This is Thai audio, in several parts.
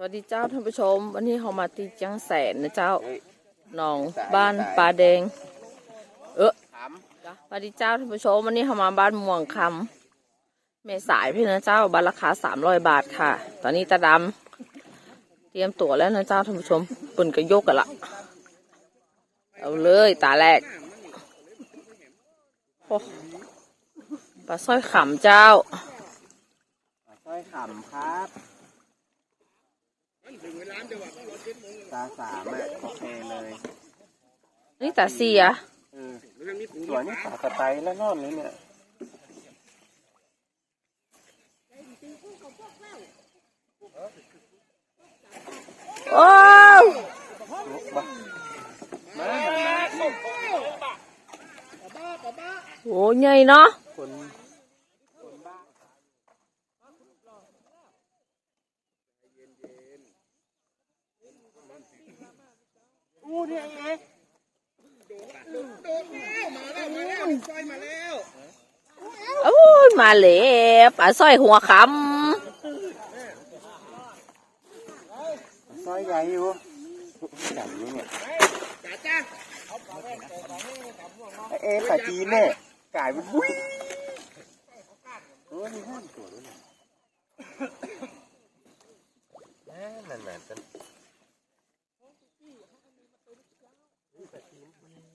สวัสดีเจ้าท่านผู้ชม วันนี้เรามาตีจังแสนนะเจ้าหนองบ้านปลาแดง เออถามสวัสดีเจ้าท่านผู้ชม วันนี้เรามาบ้านม่วงคำเมษายพี่นะเจ้าบ้านราคาสามร้อยบาทค่ะ ตอนนี้ตาดำเตรียมตั๋วแล้วนะเจ้าท่านผู้ชมปุ่นก็ยกกันละเอาเลยตาแรกโอ้ปลาสร้อยขำเจ้าสร้อยขำครับ ตาสามอะโอเคเลยนี่ตาเสียเออสวยนี่ตาสไตล์แล้วนอนเลยเนี่ยโอ้วลุกมามามาโหใหญ่เนาะคน โอ้ยมาเลยปลาสร้อยหัวคำสร้อยใหญ่อยู่จับนี่เนี่ยเอ๊ะขาจีนเนี่ยกลายเป็นบุ้ยเออนี่ห้อนตัวด้วยเนี่ยแหม่นั่นๆกัน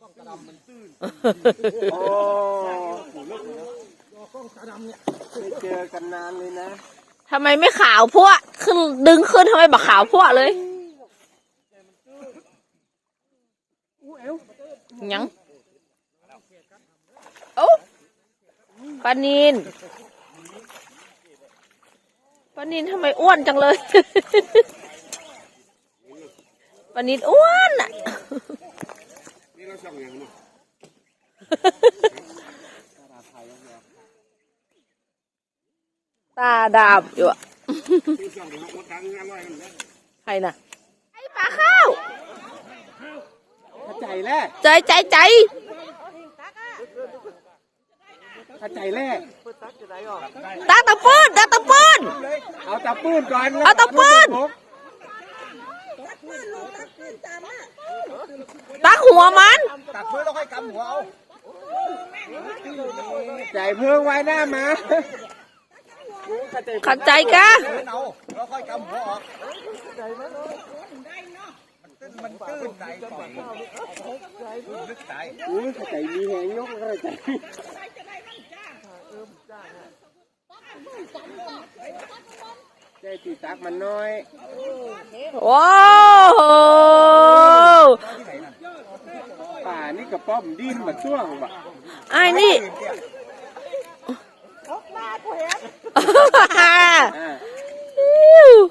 กล้องตาดำมันตื้นโอ้หูลึกเลยนะกล้องตาดำเนี่ยเจอกันนานเลยนะทำไมไม่ขาวพวกขึ้นดึงขึ้นทำไมบักขาวพวกเลยยังโอ้ปลานินปลานินทำไมอ้วนจังเลยปลานินอ้วนอะ ตาดำอยู่อะใครน่ะ ไอ้ปลาข้าว เข้าใจแล้วใจใจใจเข้าใจแล้วตาตะปืนตาตะปืนเอาตะปืนก่อนเอาตะปืน ตักหัวมัน ตัดปืนแล้วค่อยกำหัวเอาใจเพิ่งไว้หน้ามาขัดใจกะเอาแล้วค่อยกำหัวออกมันตื้นใจก่อนลึกใจอุ้ยเข้าใจมีแหงยกเข้าใจ ใจตีตักมันน้อยว้าวป่านี่กระป้อมดินมาช่วงว่ะไอ้นี่อ่า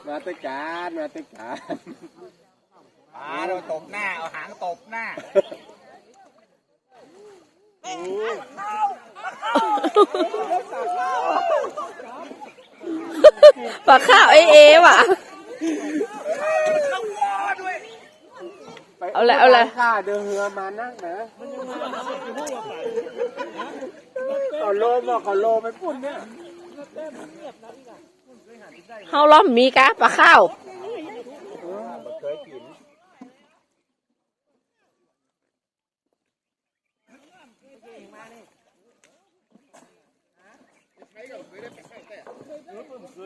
มาตะการมาตะการปลาเราตบหน้าเอาหางตบหน้า ปากข้าวไอเอว่ะ เอาละเอาละ ข้าเดินเรือมานั่งนะเขาโลบอกเขาโลไม่พูดเนี่ยเฮาล้อมมีกะปลาข้าวเค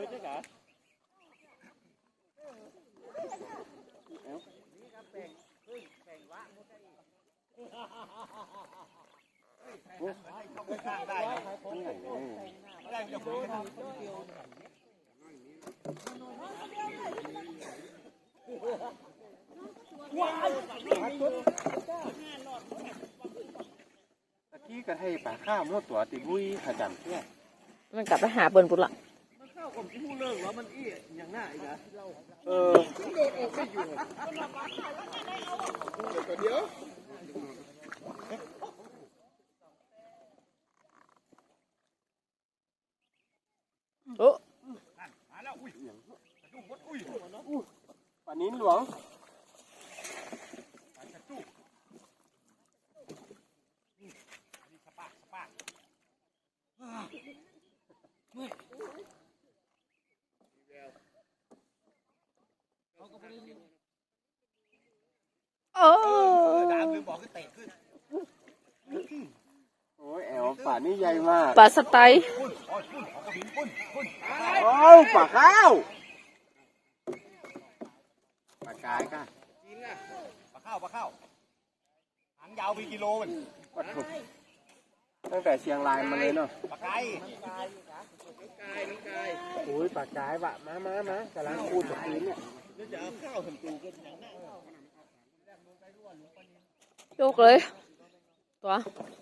ยกินตะกี้ก็ให้ป่าข้าวมั่วตัวติบุ้ยขจันเพื่อมันกลับไปหาเปิ้นปุ่ ผมที่พูดเรื่องแล้วมันอี้อย่างหน้าอีกนะเออโดนออกไม่อยู่เดี๋ยวโอ้มาแล้วอุ้ยอุ้ยปานินหลวง ปลาสไตล์ปุ้นโอ้ยปุ้นของกระหินปุ้นปุ้นโอ้ป่าข้าวป่ากายค่ะจริงอะปลาเข้าปลาเข้าหางยาวเป็นกิโลมันวัดถุตั้งแต่เชียงรายมาเลยเนาะปลาไก่โอ้ยป่ากายบะมามามากำลังคูดกับพื้นเนี่ยยกเลยตัวปลาข้าวเขาล้อป่าข้าวยังไง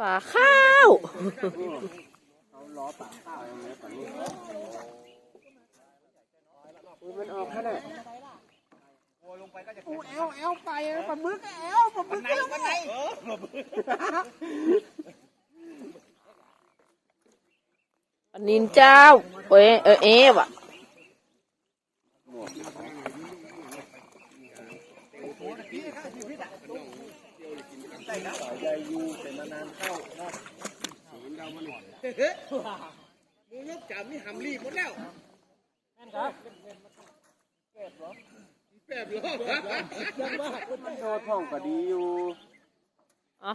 ป่านี้อุ้ยมันออกแค่ไหนโวยลงไปก็จะอู้แอลแอลไปปลาหมึกแอลปลาหมึมันกไหนมันไหนอันนินเจ้าเอ้ยเออเอ๊ะว่ะ ใหญ่ยูเป็นมานานเข้าเนาะมึงยกจับนี่หำรีบหมดแล้วแป๊บเหรอโทษท่องก็ดีอยู่อะ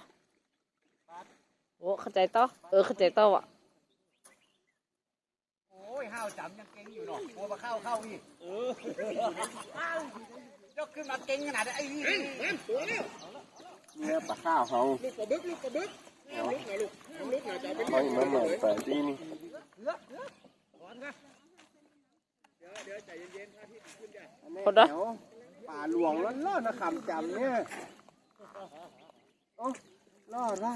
โอ้เข้าใจต่อเออเข้าใจต่อว่ะโอ้ยห้าวจับยังเก่งอยู่เนาะกลัวปลาเข้าเข้านี่เออยกขึ้นมาเก่งขนาดนี้ไอ้นี่เนี่ยป่าข้าวเขาลูกกระบึกลูกกระบึกแอลเขาอีกมาเหมือนเปิดที่นี่คนละแถวป่าหลวงแล้วรอดนะคำจำเนี่ยโอ้รอดละ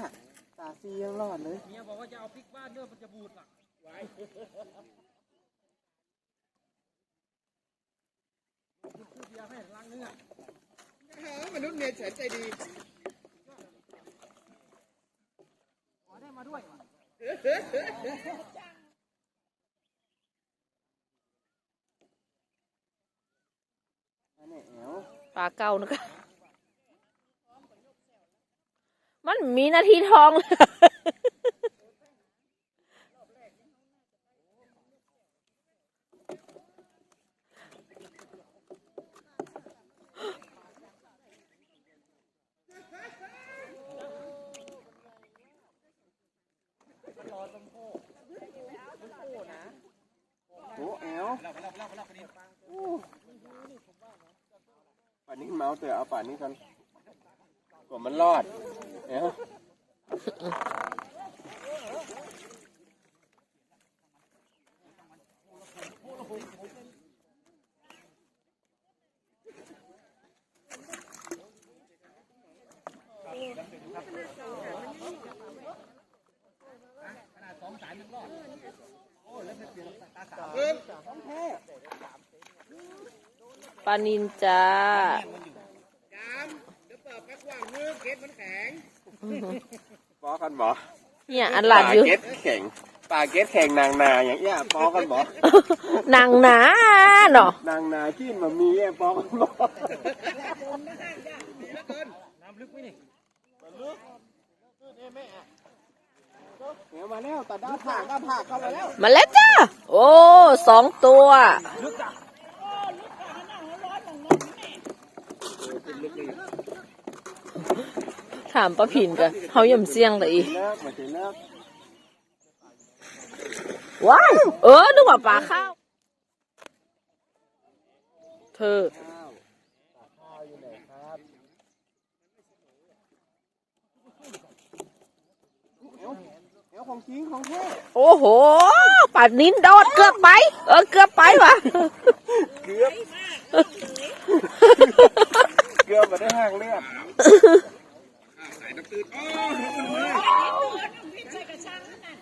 ตาซียังรอดเลยเมียบอกว่าจะเอาพริกบ้านเนื้อมันจะบูดอะไว้มนุษย์เมียแสนใจดี อันนี้แอลปลาเก่านะคะมันมีนาทีทองเลยอ้แอลอู้ป่านนี้ เมาเตอเอาป่านนี้กันกว่ามันรอดแอลปลานินจ้า ปอกันบ่เนี่ยอันหลัดอยู่ ปลาเก็ตแข่งปลาเก็ตแข่งนางนาอย่างเงี้ยปอกันบ่นางหนาเนาะนางนาที่มันมีไอ้ปอกันบ่น้ำลึกไหมนี่เดี๋ยวมาแล้วตัดด้านผ่าด้านผ่าเข้ามาแล้ว มาแล้วจ้าโอ้สองตัว ถามป้าผินกันเขาย่ำเสียงเลยอีเลิกมาถึงเลิกว้าวเออนึกว่าปลาข้าว เธอข้าวข้าวอยู่ไหนครับเอวเอวของจริงของแท้โอ้โหป่านิ้นโดดเกือบไป เออเกือบไปว่ะเกือบ เกือบมาได้ห้างเลือด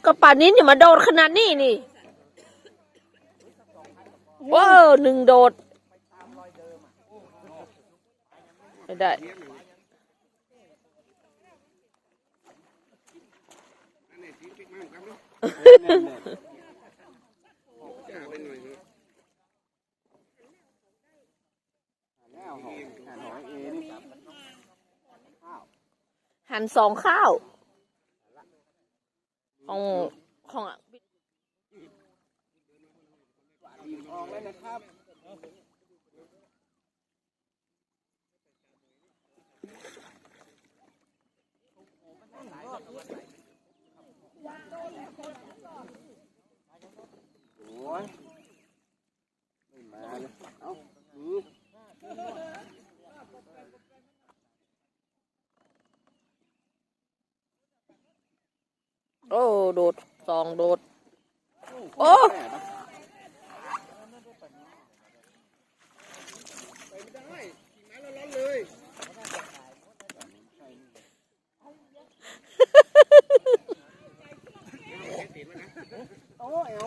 ก็ป่านิ้นอย่ามาโดดขนาดนี้นี่ว้าวหนึ่งโดด ไม่ได้แล้วหอมหอยเอนี่ หั่นสองข้าว ของของออกแล้วนะครับโอ้ยไม่มาเลย เอ้านี่ โอ้โดดสองโดด โอ้แม่ปะโอ้เอ๋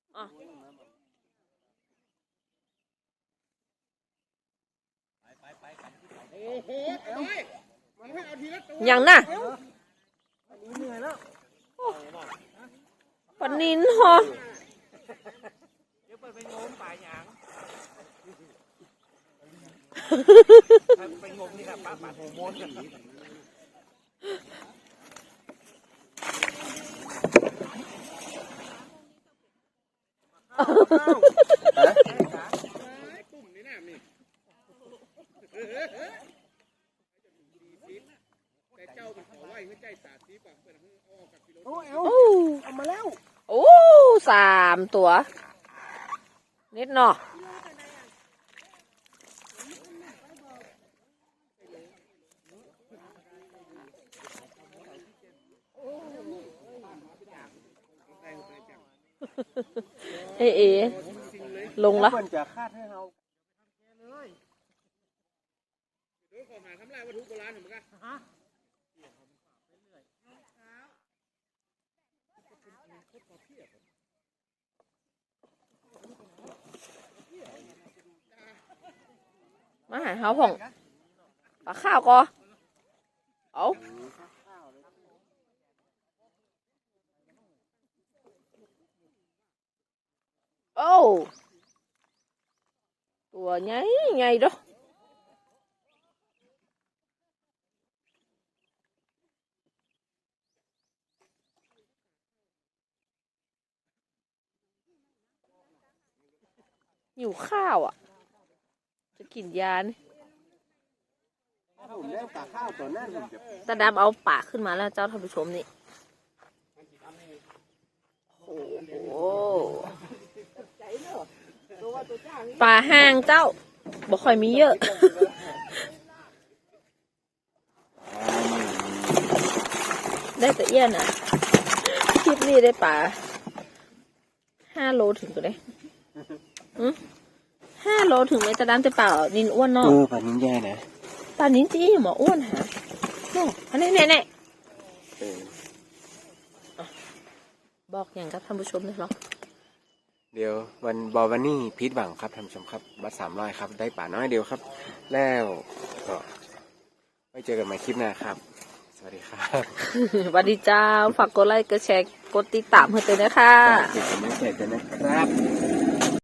อะอย่างน่ะเหนื่อยแล้วปนนินหอเดี๋ยวเปิดไปงมป่าหยางไปงมนี่ครับป่าป่าโฮโมนกัน โอ้ เอลโอ้เอามาแล้วโอ้สามตัว นิดหน่อย เอเอ ลงละ เพื่อนจะคาดให้เรามาหาเฮาผ่องปลาข้าวก็เอา โอ้ตัวใหญ่ใหญ่ด้อหิวข้าวอะ จะกินยานี่ผมได้ปลาข้าวตัวนั้นผมจะตาดำเอาปากขึ้นมาแล้วเจ้าท่านผู้ชมนี่ โอ้โห ปลาห้างเจ้าบ่ค่อยมีเยอะ ได้แต่เอี้ยนอะ คลิปนี้ได้ปลาห้าโลถึงก็ได้อืมห้าโลถึงไหมตาดำแต่ปลานินอ้วนเนาะเออปลานิ้นแย่นะตอนนี้จี้หมออ้วนหาโน่อันนี้เนี่ยเนี่ยเออบอกอย่างกับท่านผู้ชมเลยเหรอ เดี๋ยววันบอวันนี่พีทหวังครับท่านผู้ชมครับบัตรสามร้อยครับ ได้ป่าน้อยเดียวครับ แล้วก็ไว้เจอกันใหม่คลิปหน้าครับ สวัสดีครับสวัสดีเจ้า ฝากกดไลค์กดแชร์กดติดตามให้ด้วยนะคะฝากเป็นกำลังใจกันนะครับ